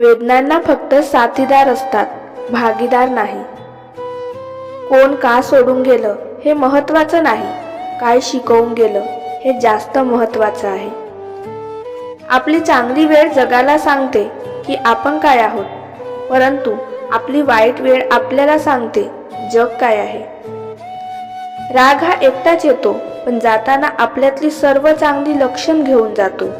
वेदनांना फक्त साथीदार असतात भागीदार नाही. कोण का सोडून गेलं हे महत्वाचं नाही काय शिकवून गेलं हे जास्त महत्वाचं आहे. आपली चांगली वेळ जगाला सांगते की आपण काय आहोत परंतु आपली वाईट वेळ आपल्याला सांगते जग काय आहे. राग हा एकटाच येतो पण जाताना आपल्यातली सर्व चांगली लक्षण घेऊन जातो.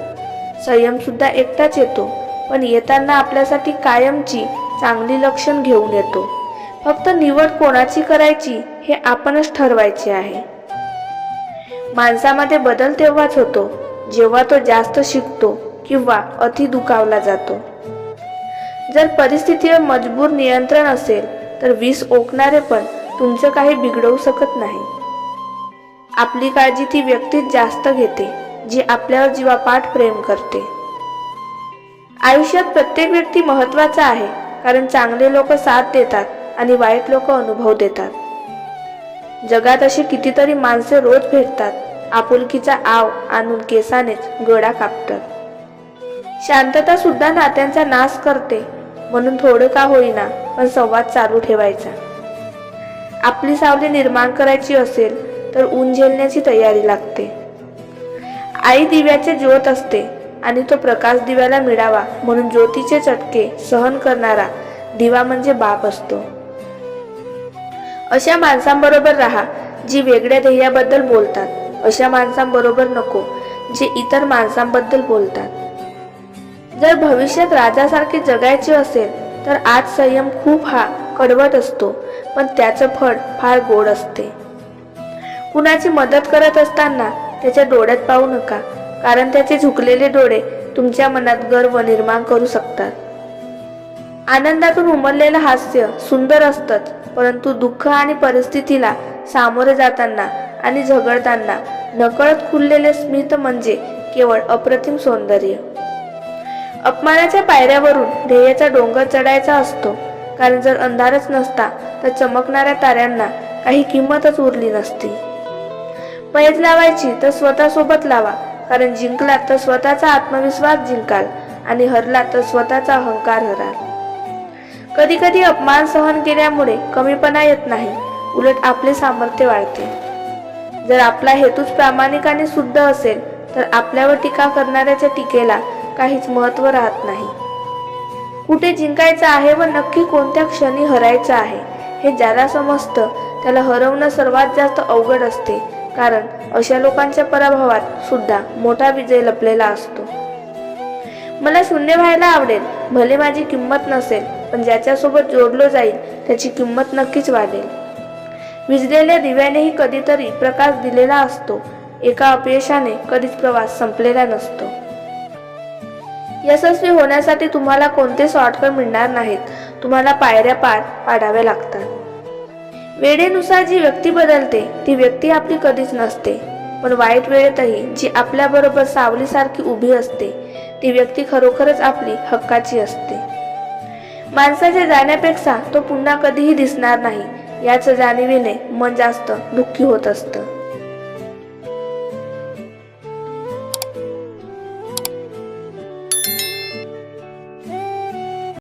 संयम सुद्धा एकटाच येतो पण येताना आपल्यासाठी कायमची चांगली लक्षण घेऊन येतो. फक्त निवड कोणाची करायची हे आपणच ठरवायचे आहे. माणसामध्ये बदल तेव्हाच होतो जेव्हा तो जास्त शिकतो किंवा अति दुखावला जातो. जर परिस्थितीवर मजबूर नियंत्रण असेल तर वीस ओकणारे पण तुमचं काही बिघडवू शकत नाही. आपली काळजी ती व्यक्तीच जास्त घेते जी आपल्यावर जीवापाठ प्रेम करते. आयुष्यात प्रत्येक व्यक्ती महत्त्वाचा आहे कारण चांगले लोक साथ देतात आणि वाईट लोक अनुभव देतात. जगात अशी कितीतरी माणसे रोज भेटतात आपुलकीचा आव आणून केसानेच गळा कापतात. शांतता सुद्धा नात्यांचा नाश करते म्हणून थोडं का होईना पण संवाद चालू ठेवायचा. आपली सावली निर्माण करायची असेल तर ऊन झेलण्याची तयारी लागते. आई दिव्याचे ज्योत असते आणि तो प्रकाश दिव्याला मिळावा म्हणून ज्योतीचे चटके सहन करणारा दिवा म्हणजे बाप असतो. अशा माणसांबरोबर राहा जी वेगळ्या ध्येयाबद्दल बोलतात. अशा माणसांबरोबर नको जे इतर माणसांबद्दल बोलतात. जर भविष्यात राजासारखे जगायचे असेल तर आज संयम खूप हा कडवट असतो पण त्याचं फळ फार गोड असते. कुणाची मदत करत असताना त्याच्या डोळ्यात पाहू नका. कारण त्याचे झुकलेले डोळे तुमच्या मनात गर्व निर्माण करू शकतात. आनंदातून उमललेलं हास्य सुंदर असतंच परंतु दुःख आणि परिस्थितीला सामोरे जाताना आणि झगडताना नकळत खुललेले स्मित म्हणजे केवळ अप्रतिम सौंदर्य. अपमानाच्या पायऱ्यावरून ध्येयाचा डोंगर चढायचा असतो कारण जर अंधारच नसता तर चमकणाऱ्या ताऱ्यांना काही किंमतच उरली नसती. पैज लावायची तर स्वतःसोबत लावा कारण जिंकलात तर स्वतःचा आत्मविश्वास जिंकाल आणि हरला तर स्वतःचा अहंकार हराल. कधी कधी अपमान सहन केल्यामुळे कमीपणा येत नाही उलट आपले सामर्थ्य वाढते. जर आपला हेतूच प्रामाणिक आणि शुद्ध असेल तर आपल्यावर टीका करणाऱ्याच्या टीकेला काहीच महत्त्व राहत नाही. कुठे जिंकायचं आहे व नक्की कोणत्या क्षणी हरायचं आहे हे ज्याला समजतं त्याला हरवणं सर्वात जास्त अवघड असते. कारण अशा लोकांच्या पराभवात सुद्धा मोठा विजय लपलेला असतो. मला शून्य व्हायला आवडेल भले माझी किंमत नसेल पण ज्याच्यासोबत जोडलो जाईल त्याची किंमत नक्कीच वाढेल. विजलेल्या दिव्यानेही कधीतरी प्रकाश दिलेला असतो एका अपयशाने कधीच प्रवास संपलेला नसतो. यशस्वी होण्यासाठी तुम्हाला कोणते शॉर्टकट मिळणार नाहीत तुम्हाला पायऱ्या पार पाडाव्या लागतात. वेळेनुसार जी व्यक्ती बदलते ती व्यक्ती आपली कधीच नसते. पण वाईट वेळेतही जी आपल्याबरोबर सावलीसारखी उभी असते ती व्यक्ती खरोखरच आपली हक्काची असते. माणसाच्या जाण्यापेक्षा तो पुन्हा कधीही दिसणार नाही याच जाणीवीने मन जास्त दुःखी होत असतं.